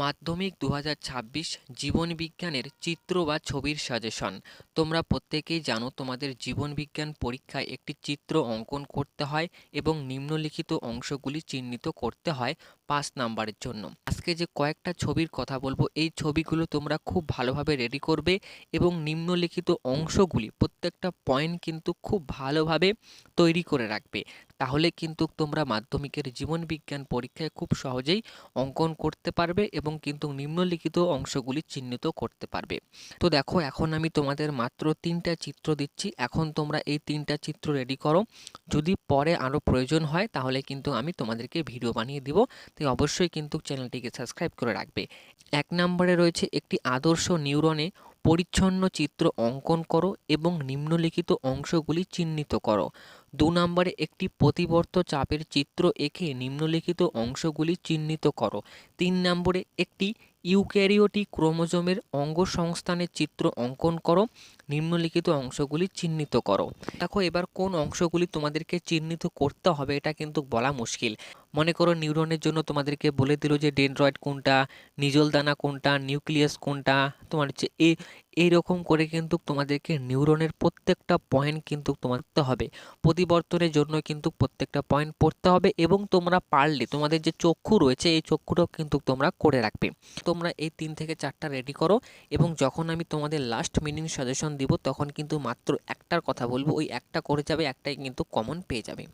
মাধ্যমিক দু হাজার ছাব্বিশ জীবন বিজ্ঞানের চিত্র বা ছবির সাজেশন। তোমরা প্রত্যেকেই জানো তোমাদের জীবন বিজ্ঞান পরীক্ষায় একটি চিত্র অঙ্কন করতে হয় এবং নিম্নলিখিত অংশগুলি চিহ্নিত করতে হয় পাঁচ নাম্বারের জন্য। আজকে যে কয়েকটা ছবির কথা বলব, এই ছবিগুলো তোমরা খুব ভালোভাবে রেডি করবে এবং নিম্নলিখিত অংশগুলি প্রত্যেকটা পয়েন্ট কিন্তু খুব ভালোভাবে তৈরি করে রাখবে। তাহলে কিন্তু তোমরা মাধ্যমিকের জীবন বিজ্ঞান পরীক্ষায় খুব সহজেই অঙ্কন করতে পারবে এবং কিন্তু নিম্নলিখিত অংশগুলি চিহ্নিত করতে পারবে। তো দেখো, এখন আমি তোমাদের মাত্র তিনটা চিত্র দিচ্ছি। এখন তোমরা এই তিনটা চিত্র রেডি করো। যদি পরে আরও প্রয়োজন হয়, তাহলে কিন্তু আমি তোমাদেরকে ভিডিও বানিয়ে দিব। তাই অবশ্যই কিন্তু চ্যানেলটিকে সাবস্ক্রাইব করে রাখবে। এক নম্বরে রয়েছে একটি আদর্শ নিউরনে পরিচ্ছন্ন চিত্র অঙ্কন করো এবং নিম্নলিখিত অংশগুলি চিহ্নিত করো। দু নম্বরে একটি প্রতিবর্ত চাপের চিত্র এঁকে নিম্নলিখিত অংশগুলি চিহ্নিত করো। তিন নম্বরে একটি ইউক্যারিওটিক ক্রোমোজোমের অঙ্গ সংস্থানের চিত্র অঙ্কন করো। নিম্নলিখিত অংশগুলি চিহ্নিত করো। দেখো, এবার কোন অংশগুলি তোমাদেরকে চিহ্নিত করতে হবে এটা কিন্তু বলা মুশকিল। মনে করো, নিউরনের জন্য তোমাদেরকে বলে দিল যে ডেনড্রয়েড কোনটা নিজল দানা কোনটা, নিউক্লিয়াস কোনটা, তোমার হচ্ছে এই এইরকম করে কিন্তু তোমাদেরকে নিউরনের প্রত্যেকটা পয়েন্ট কিন্তু তোমার করতে হবে। প্রতিবর্তনের জন্য কিন্তু প্রত্যেকটা পয়েন্ট পড়তে হবে এবং তোমরা পারলে, তোমাদের যে চক্ষু রয়েছে, এই চক্ষুটাও কিন্তু তোমরা করে রাখবে। তোমরা এই তিন থেকে চারটা রেডি করো এবং যখন আমি তোমাদের লাস্ট মিনিং সাজেশন দিব, তখন কিন্তু মাত্র একটার কথা বলব। ওই একটা করে যাবে, একটাই কিন্তু কমন পেয়ে যাবে।